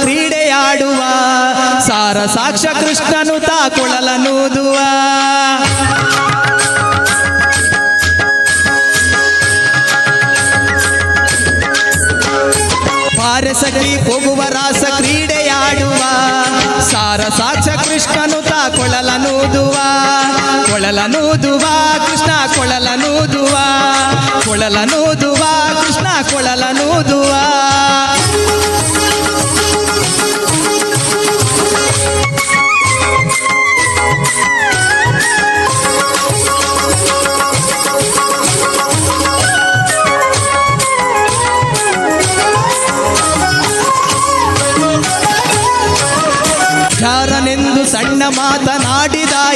ಕ್ರೀಡೆಯಾಡುವ. ಸಾರ ಸಾಕ್ಷ ಕೃಷ್ಣನು ತಾಕೊಳಲನೂದುವ. ಪಾರಸಗಿ ಹೋಗುವ ರಾಸ ಕ್ರೀಡೆಯಾಡುವ. ಸಾರ ಸಾಕ್ಷ ಕೃಷ್ಣನು ತಾ ಕೊಳಲನೂದುವ ಕೊಳಲನೂದುವ ಕೃಷ್ಣ ಕೊಳಲನೂದುವ. ಕೊಳಲನೂದುವ, ಕೃಷ್ಣ ಕೊಳಲನೂದುವ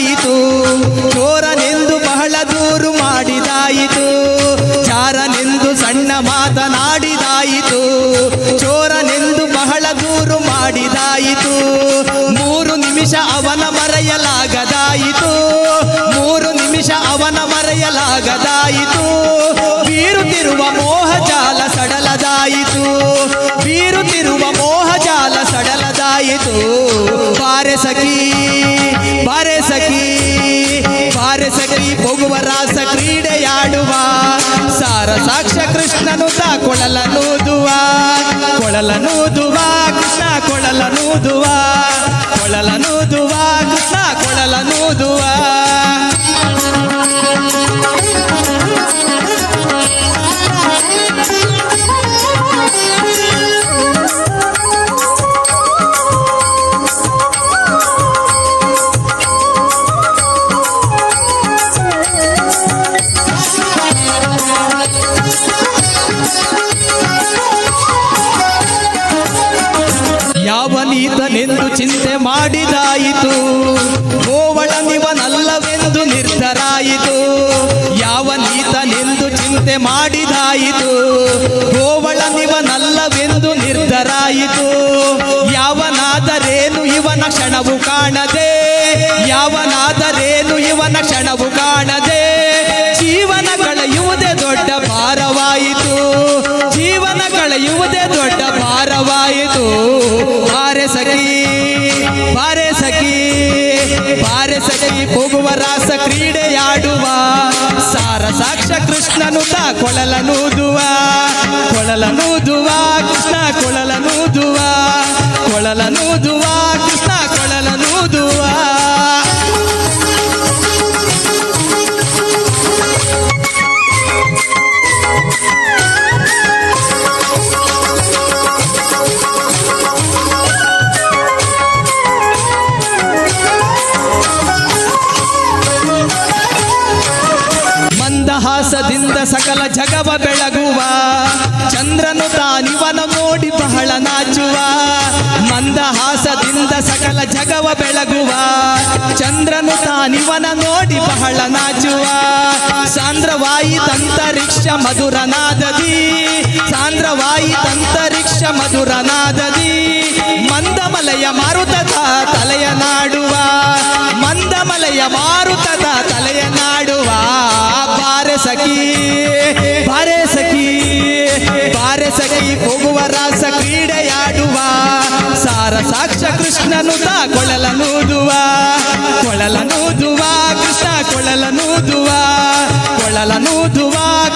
ಮಾತನಾಡಿದಾಯಿತು ಚೋರನೆಂದು ಬಹಳ ದೂರು ಮಾಡಿದಾಯಿತು. ಚಾರನೆಂದು ಸಣ್ಣ ಮಾತನಾಡಿದಾಯಿತು. ಚೋರನೆಂದು ಬಹಳ ದೂರು ಮಾಡಿದಾಯಿತು. ಮೂರು ನಿಮಿಷ ಅವನ ಮರೆಯಲಾಗದಾಯಿತು. ಮೂರು ನಿಮಿಷ ಅವನ ಮರೆಯಲಾಗದಾಯಿತು. ಬೀರುತ್ತಿರುವ ಮೋಹಜಾಲ ಸಡಲದಾಯಿತು. ಬೀರುತ್ತಿರುವ ಮೋಹಜಾಲ ಸಡಲದಾಯಿತು. ಪಾರೆ ಸಖಿ. ಬಾರೆ ಸಖಿ ಬಾರೆ ಸಖಿ ಹೋಗುವ ರಾಸ ಕ್ರೀಡೆಯಾಡುವ ಸಾರ ಸಾಕ್ಷ ಕೃಷ್ಣನು ತಾ ಕೊಳಲನೂದುವ ಕೊಳಲನೂದುವ ಕೃಷ್ಣ ಕೊಳಲನೂದುವ ಕೊಳಲನೂದುವ ಕೃಷ್ಣ ಕೊಳಲನೂದುವ ಯಾವನೀತನೆಂದು ಚಿಂತೆ ಮಾಡಿದಾಯಿತು. ಗೋವಳನಿವನಲ್ಲವೆಂದು ನಿರ್ಧರಾಯಿತು. ಯಾವನೀತನೆಂದು ಚಿಂತೆ ಮಾಡಿದಾಯಿತು. ಗೋವಳನಿವನಲ್ಲವೆಂದು ನಿರ್ಧರಾಯಿತು. ಯಾವನಾದರೇನು ಇವನ ಕ್ಷಣವು ಕಾಣದೆ. ಯಾವನಾದರೇನು ಇವನ ಕ್ಷಣವು ಕಾಣದೆ. ಜೀವನ ಕಳೆಯುವುದೇ ದೊಡ್ಡ ಭಾರವಾಯಿತು. ಜೀವನ ಕಳೆಯುವುದೇ ದೊಡ್ಡ ಭಾರವಾಯಿತು. ಕೃಷ್ಣನು ತಾ ಕೊಳಲನೂದುವ ಕೊಳಲನೂದುವ ಕೃಷ್ಣ ಕೊಳಲನೂದುವ ಕೊಳಲನೂದುವ ಕೃಷ್ಣ ಕೊಳಲನೂದುವ ಮಂದಹಾಸದಿಂದ ಸಕಲ ಜಗವ ಬೆಳಗುವ. ಚಂದ್ರನು ತಾನಿವನ ನೋಡಿ ಬಹಳ ನಾಚುವ. ಮಂದಹಾಸದಿಂದ ಸಕಲ ಜಗವ ಬೆಳಗುವ. ಚಂದ್ರನು ತಾನಿವನ ನೋಡಿ ಬಹಳ ನಾಚುವ. ಸಾಂದ್ರವಾಯಿ ತಂತರಿಕ್ಷ ಮಧುರನಾದದಿ. ಸಾಂದ್ರವಾಯಿ ತಂತರಿಕ್ಷ ಮಧುರನಾದದಿ. ಸಾರ ಸಾಕ್ಷ ಕೃಷ್ಣನು ತಾ ಕೊಳಲನೂದುವ ಕೊಳಲನೂದುವ ಕೃಷ್ಣ ಕೊಳಲನೂದುವ ಕೊಳಲನೂದುವ ಕೃಷ್ಣ ಕೊಳಲನೂದುವ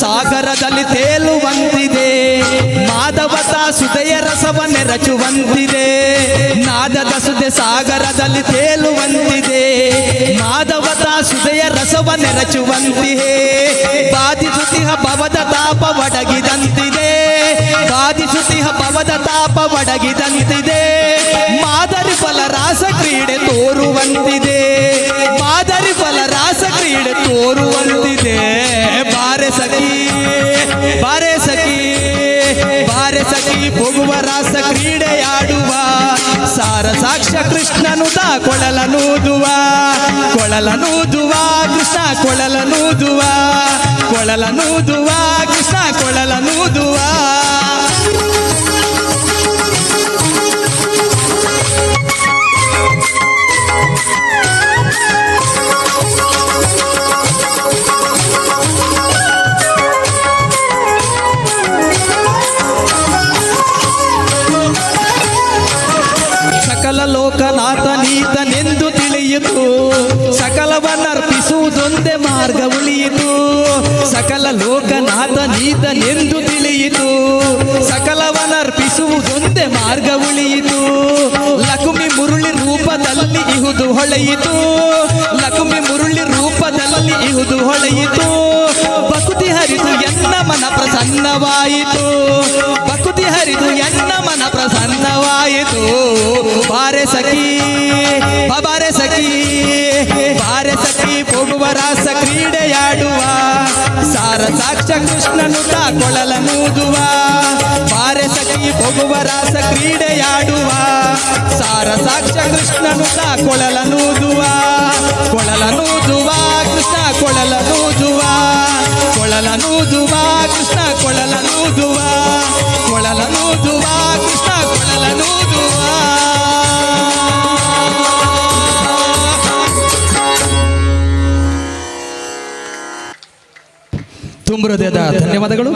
ಸಾಗರದಲ್ಲಿ ತೇಲುವಂತಿದೆ ಮಾಧವತ ಸುದೆಯ ರಸವನ್ನೇ ರಚುವಂತಿದೆ. ನಾದದ ಸುದೆ ಸಾಗರದಲ್ಲಿ ತೇಲುವಂತಿದೆ ಮಾಧವತ ಸುದೆಯ ರಸವನ್ನೇ ರಚುವಂತಿದೆ ಬಾಧಿಸುತ್ತಿಹ ಭವದ ತಾಪ ಒಡಗಿದಂತಿದೆ. ಬಾಧಿಸುತ್ತಿಹ ಭವದ ತಾಪ ಒಡಗಿದಂತಿದೆ. ಮಾದರಿ ಫಲ ರಾಸ ಕ್ರೀಡೆ ತೋರುವಂತಿದೆ. ಮಾದರಿ ಫಲ ರಾಸ ಕ್ರೀಡೆ ತೋರುವಂತಿದೆ. ಬಾರೆ ಸಖಿ ಬಾರೆ ಸಖಿ ಹೋಗುವ ರಾಸ ಕ್ರೀಡೆಯಾಡುವ ಸಾರ ಸಾಕ್ಷ್ಯ ಕೃಷ್ಣನುತ ಕೊಳಲನೂದುವ ಕೊಳಲನೂದುವ ಕೃಷ್ಣ ಕೊಳಲನೂದುವ ಕೊಳಲನೂದುವ ಕೃಷ್ಣ ಕೊಳಲನೂದುವ ಮಾರ್ಗ ಉಳಿಯಿತು. ಸಕಲ ಲೋಕನಾಥ ನೀತನೆಂದು ತಿಳಿಯಿತು. ಸಕಲವನರ್ಪಿಸುವುದೊಂದೇ ಮಾರ್ಗ ಉಳಿಯಿತು. ಲಕುಮಿ ಮುರುಳಿ ರೂಪದಲ್ಲಿ ಇಹುದು ಹೊಳೆಯಿತು. ಲಕುಮಿ ಮುರುಳಿ ರೂಪದಲ್ಲಿ ಇಹುದು ಹೊಳೆಯಿತು. ಬಕುತಿ ಹರಿದು ಎನ್ನ ಮನ ಪ್ರಸನ್ನವಾಯಿತು. ಬಕುತಿ ಹರಿದು ಎನ್ನ ಮನ ಪ್ರಸನ್ನವಾಯಿತು. ಬಾರೆ ಸಖಿ ಸಾರ ಸಾಕ್ಷ ಕೃಷ್ಣನು ತಾ ಕೊಳಲನೂದುವ ಬಾರೆ ಸಖಿ ಹೋಗುವ ರಾಸ ಕ್ರೀಡೆಯಾಡುವ ಸಾರ ಸಾಕ್ಷ ಕೃಷ್ಣನು ತಾ ಕೊಳಲನೂದುವ ಕೊಳಲನೂದುವ ಕೃಷ್ಣ ಕೊಳಲನೂದುವ ಕೊಳಲನೂದುವ ಕೃಷ್ಣ ಕೊಳಲನೂದುವ ಕೊಳಲನೂದುವ ಕೃಷ್ಣ ಹೃದಯದ ಧನ್ಯವಾದಗಳು.